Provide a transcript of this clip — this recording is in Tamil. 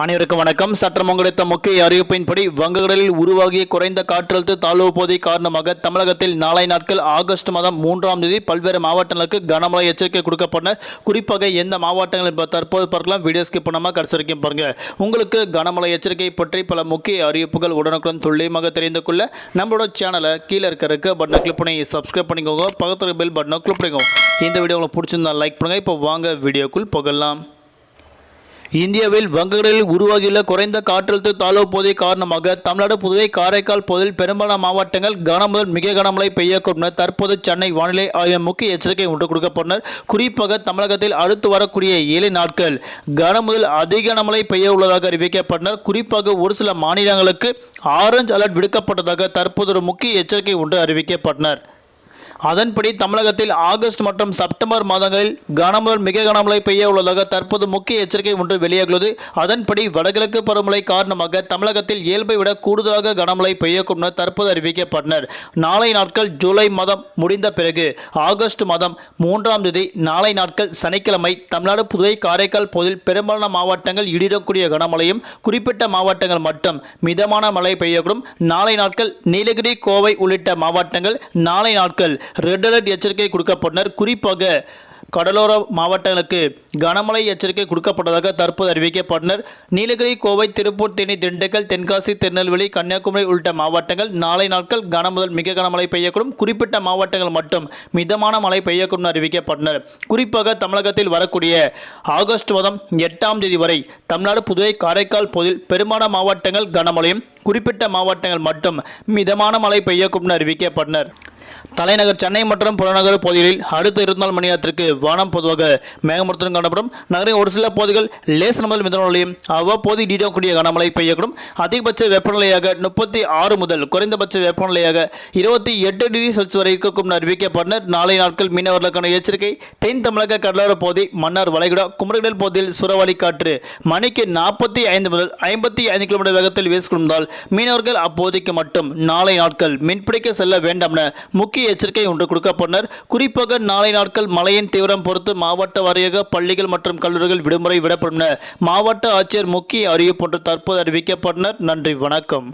அனைவருக்கும் வணக்கம். சற்றம் கிடைத்த முக்கிய அறிவிப்பின்படி வங்கக்கடலில் உருவாகிய குறைந்த காற்றழுத்த தாழ்வு பகுதி காரணமாக தமிழகத்தில் நாளை நாட்கள் ஆகஸ்ட் மாதம் மூன்றாம் தேதி பல்வேறு மாவட்டங்களுக்கு கனமழை எச்சரிக்கை கொடுக்கப்பட்ட குறிப்பாக எந்த மாவட்டங்கள் தற்போது பார்க்கலாம். வீடியோ ஸ்கிப் பண்ணாமல் கடைசி வரைக்கும் பாருங்க. உங்களுக்கு கனமழை எச்சரிக்கை பற்றி பல முக்கிய அறிவிப்புகள் உடனுக்குடன் துல்லியமாக தெரிந்து கொள்ள நம்மளோட சேனலை கீழே இருக்க பட்டனை கிளிக் பண்ணி சப்ஸ்கிரைப் பண்ணிக்கோங்க. பக்கத்தில் பெல் பட்டனை கிளிக் பண்ணிக்கோங்க. இந்த வீடியோ உங்களுக்கு பிடிச்சிருந்தா லைக் பண்ணுங்கள் இப்போ வாங்க வீடியோக்குள் போகலாம். இந்தியாவில் வங்கக்கடலில் உருவாகியுள்ள குறைந்த காற்றழுத்த தாழ்வு பகுதி காரணமாக தமிழ்நாடு புதுவை காரைக்கால் பகுதியில் பெரும்பாலான மாவட்டங்கள் கனமுதல் மிக கனமழை பெய்யக்கூடும் என தற்போது சென்னை வானிலை ஆய்வு முக்கிய எச்சரிக்கை ஒன்று கொடுக்கப்பட்டனர் குறிப்பாக தமிழகத்தில் அடுத்து வரக்கூடிய ஏழு நாட்கள் கனமுதல் அதிக கனமழை பெய்ய உள்ளதாக அறிவிக்கப்பட்டனர் குறிப்பாக ஒரு சில மாநிலங்களுக்கு ஆரஞ்சு அலர்ட் விடுக்கப்பட்டதாக தற்போது ஒரு முக்கிய எச்சரிக்கை ஒன்று அறிவிக்கப்பட்டனர் அதன்படி தமிழகத்தில் ஆகஸ்ட் மற்றும் செப்டம்பர் மாதங்களில் கனமுதல் மிக கனமழை பெய்ய உள்ளதாக தற்போது முக்கிய எச்சரிக்கை ஒன்று வெளியாகியுள்ளது. அதன்படி வடகிழக்கு பருவமழை காரணமாக தமிழகத்தில் இயல்பை விட கூடுதலாக கனமழை பெய்யக்கூடும் என தற்போது அறிவிக்கப்பட்டனர். நாளை நாட்கள் ஜூலை மாதம் முடிந்த பிறகு ஆகஸ்ட் மாதம் மூன்றாம் தேதி நாளை நாட்கள் சனிக்கிழமை தமிழ்நாடு புதுவை காரைக்கால் பகுதியில் பெரும்பாலான மாவட்டங்கள் இடிடக்கூடிய கனமழையும் குறிப்பிட்ட மாவட்டங்கள் மட்டும் மிதமான மழை பெய்யக்கூடும். நாளை நாட்கள் நீலகிரி கோவை உள்ளிட்ட மாவட்டங்கள் நாளை நாட்கள் ரெட் அலர்ட் எச்சரிக்கை கொடுக்கப்பட்டனர். குறிப்பாக கடலோர மாவட்டங்களுக்கு கனமழை எச்சரிக்கை கொடுக்கப்பட்டதாக தற்போது அறிவிக்கப்பட்டனர். நீலகிரி கோவை திருப்பூர் தேனி திண்டுக்கல் தென்காசி திருநெல்வேலி கன்னியாகுமரி உள்ளிட்ட மாவட்டங்கள் நாளை நாட்கள் கனமுதல் மிக கனமழை பெய்யக்கூடும். குறிப்பிட்ட மாவட்டங்கள் மட்டும் மிதமான மழை பெய்யக்கூடும் அறிவிக்கப்பட்டனர். குறிப்பாக தமிழகத்தில் வரக்கூடிய ஆகஸ்ட் மாதம் எட்டாம் தேதி வரை தமிழ்நாடு புதுவை காரைக்கால் பகுதியில் பெரும்பாலான மாவட்டங்கள் கனமழையும் குறிப்பிட்ட மாவட்டங்கள் மட்டும் மிதமான மழை பெய்யக்கூடும் அறிவிக்கப்பட்டனர். தலைநகர் சென்னை மற்றும் புறநகர் பகுதிகளில் அடுத்த இருபத்தி நாலு மணி நேரத்திற்கு வானம் பொதுவாக மேகமூட்டத்துடன் காணப்படும். நகரின் ஒரு சில பகுதிகள் லேசன முதல் மிதமான அவ்வப்போது நீடக்கூடிய கனமழை பெய்யக்கூடும். அதிகபட்ச வெப்பநிலையாக முப்பத்தி ஆறு முதல் குறைந்தபட்ச வெப்பநிலையாக இருபத்தி எட்டு டிகிரி செல்சியஸ் வரை இருக்கும் அறிவிக்கப்பட்டனர். நாளை நாட்கள் மீனவர்களுக்கான எச்சரிக்கை. தென் தமிழக கடலோர பகுதி மன்னார் வளைகுடா குமரகடல் பகுதியில் சுறவழி காற்று மணிக்கு நாற்பத்தி ஐந்து முதல் ஐம்பத்தி ஐந்து கிலோமீட்டர் வேகத்தில் வீசிக்கொண்டால் மீனவர்கள் அப்போதைக்கு மட்டும் நாளை நாட்கள் மீன்பிடிக்க செல்ல வேண்டாம் என முக்கிய எச்சரிக்கை ஒன்று கொடுக்கப்பட்டனர் குறிப்பாக நாளை நாட்கள் மழையின் தீவிரம் பொறுத்து மாவட்ட வாரியாக பள்ளிகள் மற்றும் கல்லூரிகள் விடுமுறை விடப்படும் மாவட்ட ஆட்சியர் முக்கிய அறிவிப்பு ஒன்று தற்போது அறிவிக்கப்பட்டனர் நன்றி வணக்கம்.